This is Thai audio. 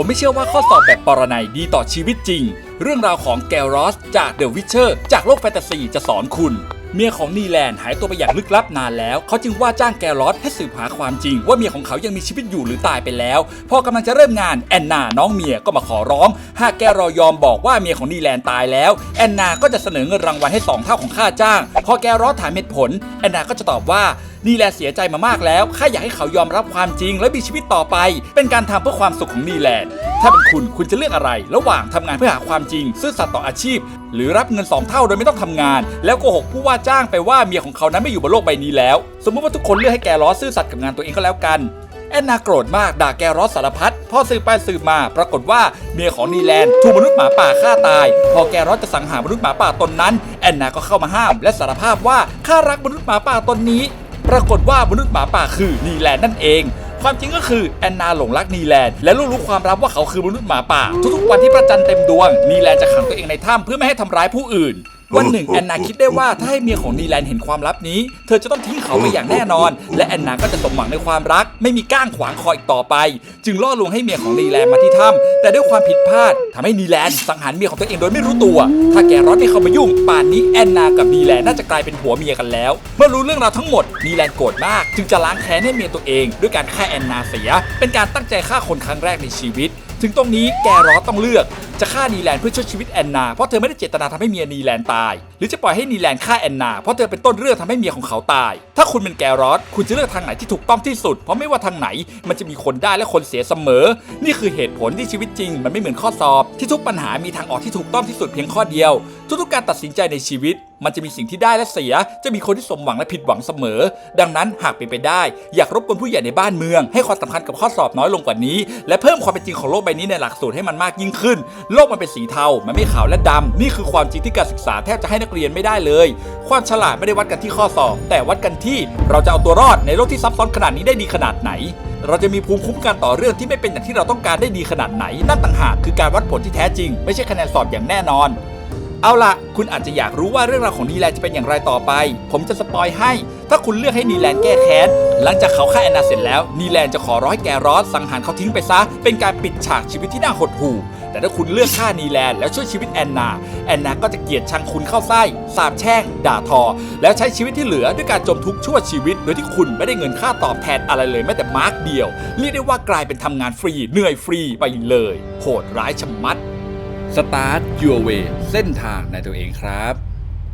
ผมไม่เชื่อว่าข้อสอบแบบปรนัยดีต่อชีวิตจริง เรื่องราวของแกลรอสจากเดอะวิเชอร์จากโลกแฟนตาซีจะสอนคุณ เมียของนีแลนด์หายตัวไปอย่างลึกลับนานแล้ว เขาจึงว่าจ้างแกลอสให้สืบหาความจริง ว่าเมียของเขายังมีชีวิตอยู่หรือตายไปแล้ว พอกำลังจะเริ่มงานแอนนาน้องเมียก็มาขอร้อง หากแกรอยอมบอกว่าเมียของนีแลนด์ตายแล้ว แอนนาก็จะเสนอเงินรางวัลให้สองเท่าของค่าจ้าง พอแกรอสถามเหตุผล แอนนาก็จะตอบว่านีแลเสียใจมามากแล้วข้าอยากให้เขายอมรับความจริง และมีชีวิตต่อไป เป็นการทำเพื่อความสุขของนีแลถ้าเป็นคุณคุณจะเลือกอะไร ระหว่างทำงานเพื่อหาความจริง ซื่อสัตย์ต่ออาชีพ หรือรับเงินสองเท่าโดยไม่ต้องทำงาน แล้วโกหกผู้ว่าจ้างไปว่าเมียของเขานั้นไม่อยู่บนโลกใบนี้แล้ว สมมติว่าทุกคนเลือกให้แกล้อซื่อสัตย์กับงานตัวเองก็แล้วกันแอนนาโกรธมากด่าแกรอสสารพัดพอสืบไปสืบมาปรากฏว่าเมียของนีแลนด์ถูกมนุษย์หมาป่าฆ่าตาย พอแกรอสจะสังหารมนุษย์หมาป่าตนนั้น แอนนาก็เข้ามาห้าม และสารภาพว่าข้ารักมนุษย์หมาป่าตนนี้ ปรากฏว่ามนุษย์หมาป่าคือนีแลนนั่นเอง ความจริงก็คือแอนนาหลงรักนีแลนและรู้รู้ความลับว่าเขาคือมนุษย์หมาป่า ทุกๆวันที่พระจันทร์เต็มดวงนีแลนจะขังตัวเองในถ้ำเพื่อไม่ให้ทำร้ายผู้อื่น วันหนึ่งแอนนาคิดได้ว่าถ้าให้เมียของนีแลนเห็นความลับนี้ เธอจะต้องทิ้งเขาไปอย่างแน่นอน และแอนนาก็จะสมหวังในความรัก ไม่มีก้างขวางคออีกต่อไป จึงล่อลวงให้เมียของนีแลนมาที่ถ้ำแต่ด้วยความผิดพลาดทำให้นีแลนสังหารเมียของตัวเองโดยไม่รู้ตัว ถ้าแกร้อนไม่เข้ามายุ่งป่านนี้แอนนากับนีแลนน่าจะกลายเป็นผัวเมียกันแล้ว เมื่อรู้เรื่องราวทั้งหมดนีแลนโกรธมาก จึงจะล้างแค้นให้เมียตัวเอง ด้วยการฆ่าแอนนาเสีย เป็นการตั้งใจฆ่าคนครั้งแรกในชีวิต ถึงตรงนี้แกรอสต้องเลือกจะฆ่านีแลนเพื่อช่วยชีวิตแอนนา เพราะเธอไม่ได้เจตนาทำให้เมียนีแลนตาย หรือจะปล่อยให้นีแลนฆ่าแอนนาเพราะเธอเป็นต้นเรื่องทำให้เมียของเขาตาย ถ้าคุณเป็นแกรอสคุณจะเลือกทางไหนที่ถูกต้องที่สุด เพราะไม่ว่าทางไหน มันจะมีคนได้และคนเสียเสมอ นี่คือเหตุผลที่ชีวิตจริง มันไม่เหมือนข้อสอบที่ทุกปัญหามีทางออกที่ถูกต้องที่สุดเพียงข้อเดียว ทุกๆการตัดสินใจในชีวิต มันจะมีสิ่งที่ได้และเสีย จะมีคนที่สมหวังและผิดหวังเสมอ ดังนั้นหากเป็นไปได้ อยากรบกวนผู้ใหญ่ในบ้านเมือง ให้ความสำคัญกับข้อสอบน้อยลงกว่านี้ และเพิ่มความเป็นจริงของโลกใบนี้ในหลักสูตรให้มันมากยิ่งขึ้น โลกมันเป็นสีเทา มันไม่ขาวและดำ นี่คือความจริงที่การศึกษาแทบจะให้นักเรียนไม่ได้เลย ความฉลาดไม่ได้วัดกันที่ข้อสอบ แต่วัดกันที่ เราจะเอาตัวรอดในโลกที่ซับซ้อนขนาดนี้ได้ดีขนาดไหนเราจะมีภูมิคุ้มกันต่อเรื่องที่ไม่เป็นอย่างที่เราต้องการได้ดีขนาดไหน นั่นต่างหากคือการวัดผลที่แท้จริง ไม่ใช่คะแนนสอบอย่างแน่นอน เอาล่ะ คุณอาจจะอยากรู้ว่าเรื่องราวของนีแลนจะเป็นอย่างไรต่อไป ผมจะสปอยให้ ถ้าคุณเลือกให้นีแลนแก้แค้น หลังจากเขาฆ่าแอนนาเสร็จแล้วนีแลนจะขอร้อยแกรอสสังหารเขาทิ้งไปซะ เป็นการปิดฉากชีวิตที่น่าหดหู่ แต่ถ้าคุณเลือกฆ่านีแลนแล้วช่วยชีวิตแอนนา แอนนาก็จะเกลียดชังคุณเข้าไส้สาบแช่ง ด่าทอ แล้วใช้ชีวิตที่เหลือด้วยการจมทุกข์ชั่วชีวิต โดยที่คุณไม่ได้เงินค่าตอบแทนอะไรเลยแม้แต่มาร์กเดียว เรียกได้ว่ากลายเป็นทำงานฟรีเหนื่อยฟรีไปเลย โหดร้ายชะมัด Start Your Way เส้นทางในตัวเองครับ